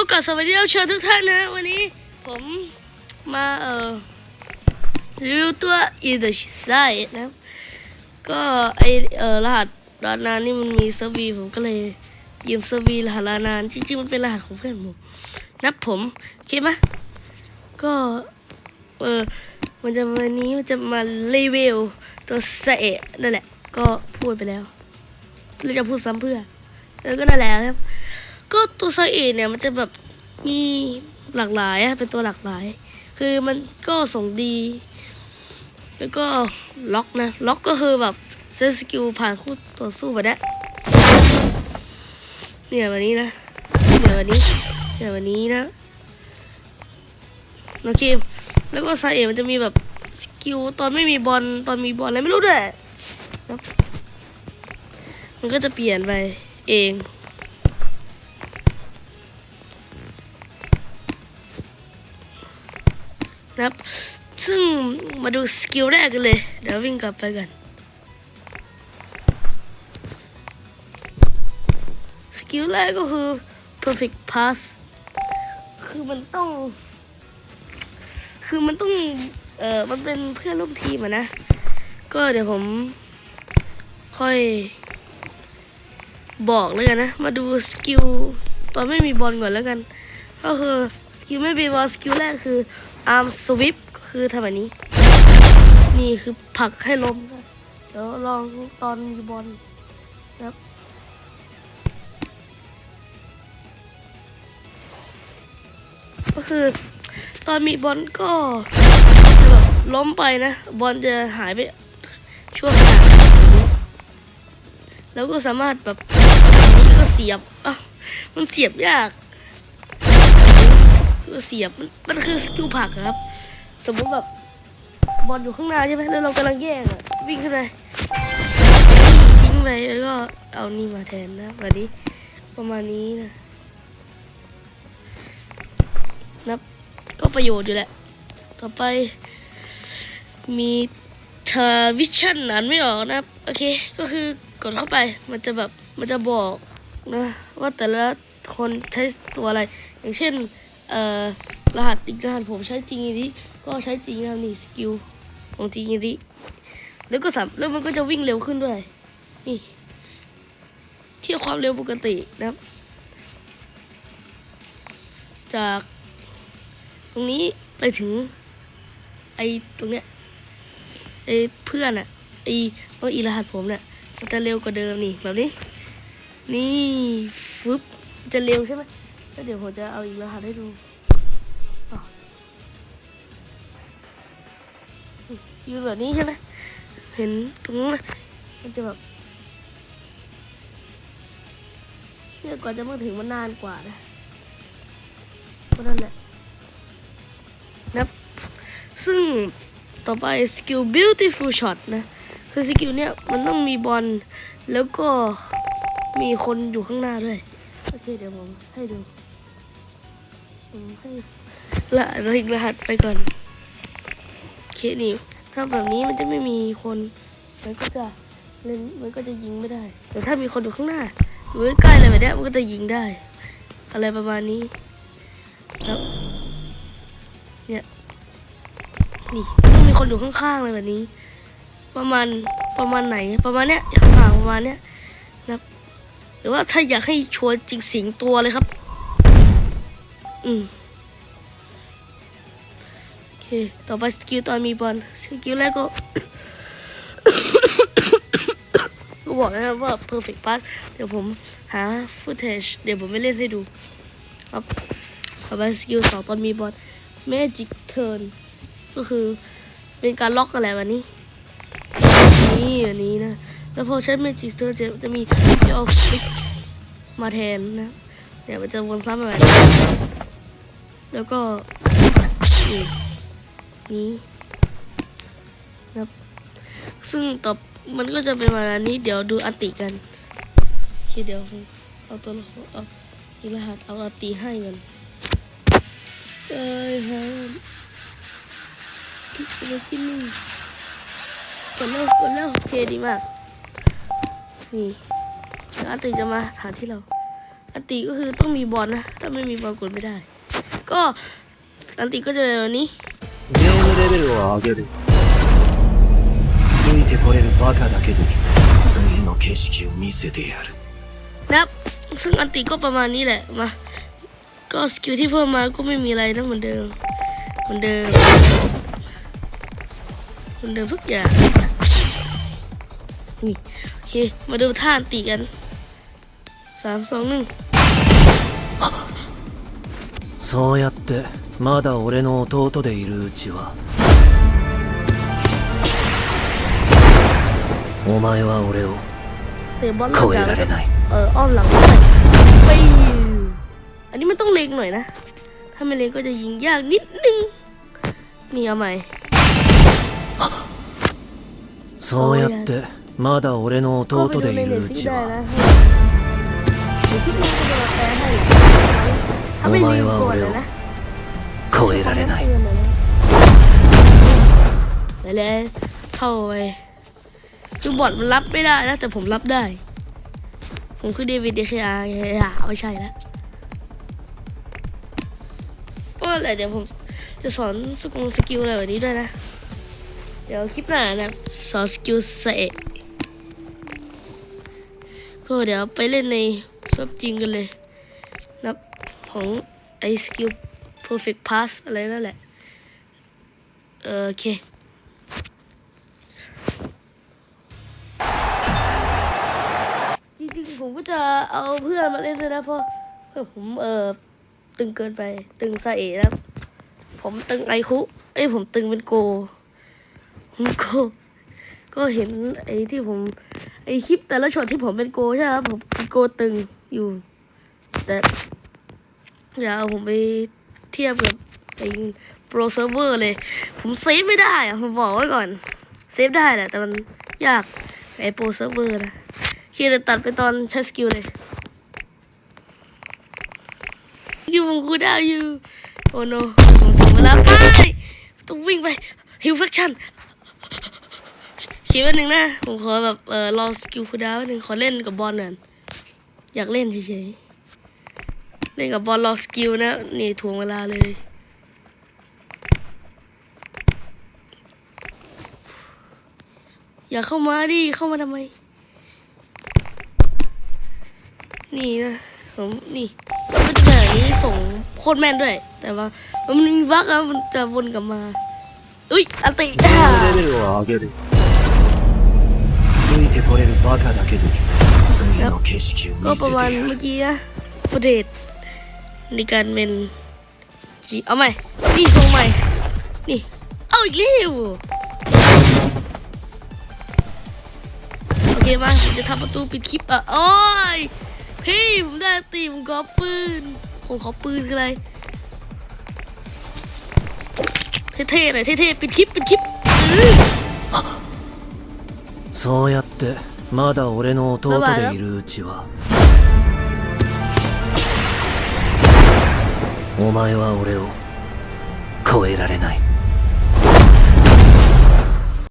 ก็กลับสวัสดีเชิญทุกท่านนะ วันนี้ผมมาเอ่อรีวิวตัว i n the side นะ ก็ไอเอ่อรหัสรานานนี่มันมีเซอร์วีผมก็เลยยืมเซอร์วีรหัสรานานจริงๆมันเป็นรหัสของเพื่อนผมนับผมโอเคไหมก็เออมันจะวันนี้มันจะมารีวิวตัวเซะนั่นแหละ ก็พูดไปแล้วเราจะพูดซ้ำเพื่อเออก็นั่นแหละครับ ก็ตัวไซเอเนี่ยมันจะแบบมีหลากหลายอะเป็นตัวหลากหลาย คือมันก็ส่งดี แล้วก็ล็อกนะล็อกก็คือแบบใช้สกิลผ่านคู่ต่อสู้แบบเนี้ยเนี่ยแบบนี้นะเนี่ยแบบนี้เนี่ยแบบนี้นะโอเคแล้วก็ไซเอมันจะมีแบบสกิลตอนไม่มีบอลตอนมีบอลอะไรไม่รู้ด้วยมันก็จะเปลี่ยนไปเอง นะครับ ซึ่งมาดูสกิลแรกกันเลย เดี๋ยววิ่งกลับไปกัน สกิลแรกก็คือ perfect pass คือมันต้อง คือมันต้อง เอ่อมันเป็นเพื่อนร่วมทีมอะนะ ก็เดี๋ยวผมค่อยบอกแล้วกันนะ มาดูสกิลตอนไม่มีบอลก่อนแล้วกัน ก็คือสกิลไม่มีบอลสกิลแรกคือ arm sweep ก็คือทำแบบนี้ นี่คือผลักให้ล้มครับเดี๋ยวลองตอนมีบอลนะครับก็คือตอนมีบอลก็จะแบบล้มไปนะ บอลจะหายไปช่วงขณะแล้วก็สามารถแบบแล้ก็เสียบอะมันเสียบยาก ก็เสียบมันมันคือสกิลผักครับ สมมุติแบบบอลอยู่ข้างหน้าใช่ไหมแล้วเรากำลังแย่งอะวิ่งขึ้นไปทิ้งไปแล้วก็เอานี่มาแทนนะแบบนี้ประมาณนี้นะนับก็ประโยชน์อยู่แหละ ต่อไป มีเทอวิชั่นอ่านไม่ออกนะครับโอเคก็คือกดเข้าไปมันจะแบบมันจะบอกนะว่าแต่ละคนใช้ตัวอะไร อย่างเช่น เอ่อรหัสอีกรหัสผมใช้จริงอีนี้ก็ใช้จริงนะครับนี่สกิลของจริงอีนี้แล้วก็สามแล้วมันก็จะวิ่งเร็วขึ้นด้วย นี่เทียบความเร็วปกตินะครับ จากตรงนี้ไปถึง ไอตรงเนี้ยไอเพื่อนอะไอตัวอีรหัสผมเนี่ยมันจะเร็วกว่าเดิมนี่แบบนี้ นี่ฟึบจะเร็วใช่ไหม แล้วเดี๋ยวผมจะเอาอีกรหัสให้ดูอยืนแบบนี้ใช่ไหมเห็นตรงนั้นมมันจะแบบเนี่ยกว่าจะมาถึงมันนานกว่านะก็นั่นแหละนะซึ่งต่อไปสกิล beautiful shot นะคือสกิลเนี่ยมันต้องมีบอลแล้วก็มีคนอยู่ข้างหน้าด้วย โอเคเดี๋ยวผมให้ดู ผมให้ละรหัสรหัสไปก่อนเคนี่ถ้าแบบนี้มันจะไม่มีคนมันก็จะเล่นมันก็จะยิงไม่ได้ แต่ถ้ามีคนอยู่ข้างหน้าหรือใกล้อะไรแบบนี้มันก็จะยิงได้ อะไรประมาณนี้แล้วเนี่ยนี่มันต้องมีคนอยู่ข้างๆเลยแบบนี้ ประมาณประมาณไหน ประมาณเนี้ยอย่างห่างประมาณเนี้ยนะหรือว่าถ้าอยากให้ชัวร์จริงสิงตัวเลยครับ อืมโอเค ต่อไปสกิลตอนมีบอลสกิลแรกก็ก็บอกนะครับว่า perfect pass เดี๋ยวผมหา footage เดี๋ยวผมไม่เล่นให้ดูครับต่อไปสกิลสองตอนมีบอล magic turn ก็คือเป็นการล็อกอะไรแบบนี้ นี่แบบนี้นะ แล้วพอใช้ magic turn จะจะมีเอาฟิกมาแทนนะ เดี๋ยวมันจะวนซ้ำแบบนี้ แล้วก็นี่นี้นะครับซึ่งต่อมันก็จะเป็นประมาณนี้เดี๋ยวดูอติกันโอเคเดี๋ยวเอาตัวละครเอาอีรหัสเอาอติให้กันเอ้ยฮะที่จะที่นี่กดแล้วกดแล้วโอเคดีมาก นี่เดี๋ยวอติจะมาฐานที่เราอติก็คือต้องมีบอลนะ ถ้าไม่มีบอลกดไม่ได้ ก็อันติก็จะเป็นแบบนี้ ゲームレベルを上げるついてこれるバカだけに次の景色を見せてやる นะครับ ซึ่งอันติก็ประมาณนี้แหละ มา ก็สกิลที่เพิ่มมาก็ไม่มีอะไรนะเหมือนเดิม เหมือนเดิม เหมือนเดิมทุกอย่าง นี่ โอเค มาดูท่าอันติกัน สามสองหนึ่ง そうやってまだ俺の弟でいるうちはお前は俺を เตะบอล 超え หลั ら ง れない เอออ้อมหลังไปไปอันนี้มันต้องเล็งหน่อยนะ ถ้าไม่เล็งก็จะยิงยากนิดนึง นี่เอาใหม่ そうやってまだ俺の ก็ไป 弟 ดู で ใน い เน็ る ต う ฟลิก ち ได้ は นะเ ดี๋ยวคลิปนี้จะมาแปลให้ถ้าไม่ลืมกดอะนะ 超えられない ไปเลยเข้าไปคือบอดมันรับไม่ได้นะ แต่ผมรับได้ ผมคือเดวิดเดคอาร์ไม่ใช่แล้วก็แหละเดี๋ยวผมจะสอนสกุลสกิลอะไรแบบนี้ด้วยนะ เดี๋ยวคลิปหน้านะสอนสกิลเสะก็เดี๋ยวไปเล่นใน เซิร์ฟจริงกันเลยนะของไอสกิล perfect pass อะไรนั่นแหละเออโอเคจริงๆ ผมก็จะเอาเพื่อนมาเล่นด้วยนะเพราะเพื่อนผมเออตึงเกินไป ตึงซาเอะนะผมตึงไอคุเอ้ยผมตึงเป็นโกผมโก ก็เห็นไอ้ที่ผมไอคลิปแต่ละช็อตที่ผมเป็นโกใช่ไหมครับผมเป็นโกตึง อยู่ แต่อย่าเอาผมไปเทียบกับไอ้โปรเซิร์ฟเวอร์เลย ผมเซฟไม่ได้อะผมบอกไว้ก่อน เซฟได้แหละ แต่มันยากไอ้โปรเซิร์ฟเวอร์นะคีจะตัดไปตอนใช้สกิลเลยสกิลผมคูดาวอยู่โอ้โนผมถึงเวลาไปต้องวิ่งไปฮิวแฟคชั่นคิดว่าหนึ่งนะ ผมขอแบบเออรอสกิลคูดาวหนึ่งขอเล่นกับบอลหน่อย อยากเล่นเฉยๆ เล่นกับบอลรอสกิลนะ นี่ถ่วงเวลาเลย อย่าเข้ามาดิ เข้ามาทำไม นี่นะ ผมนี่มันก็จะแบบนี้ส่งโคตรแม่นด้วย แต่ว่ามันมีบั๊กแล้วมันจะวนกลับมา อุ้ยอันติ ゲームレベルを上げるついてこれるバカだけに 次の景色を ก็ 見 ประ せて มาณ やる เมื่อกี้นะฟุตเดทในการเป็นจีเอาใหม่ นี่ทรงใหม่ นี่ เอาอีกแล้วโอเคมาผมจะทำประตูปิดคลิปอ่ะ โอ้ย พี่ผมได้ตีผมขอปืน ผมขอปืนคืออะไร เท่ๆหน่อยเท่ๆปิดคลิปปิดคลิปอื้อ そうやって まだ俺の弟でいるうちは。お前は俺を超えられない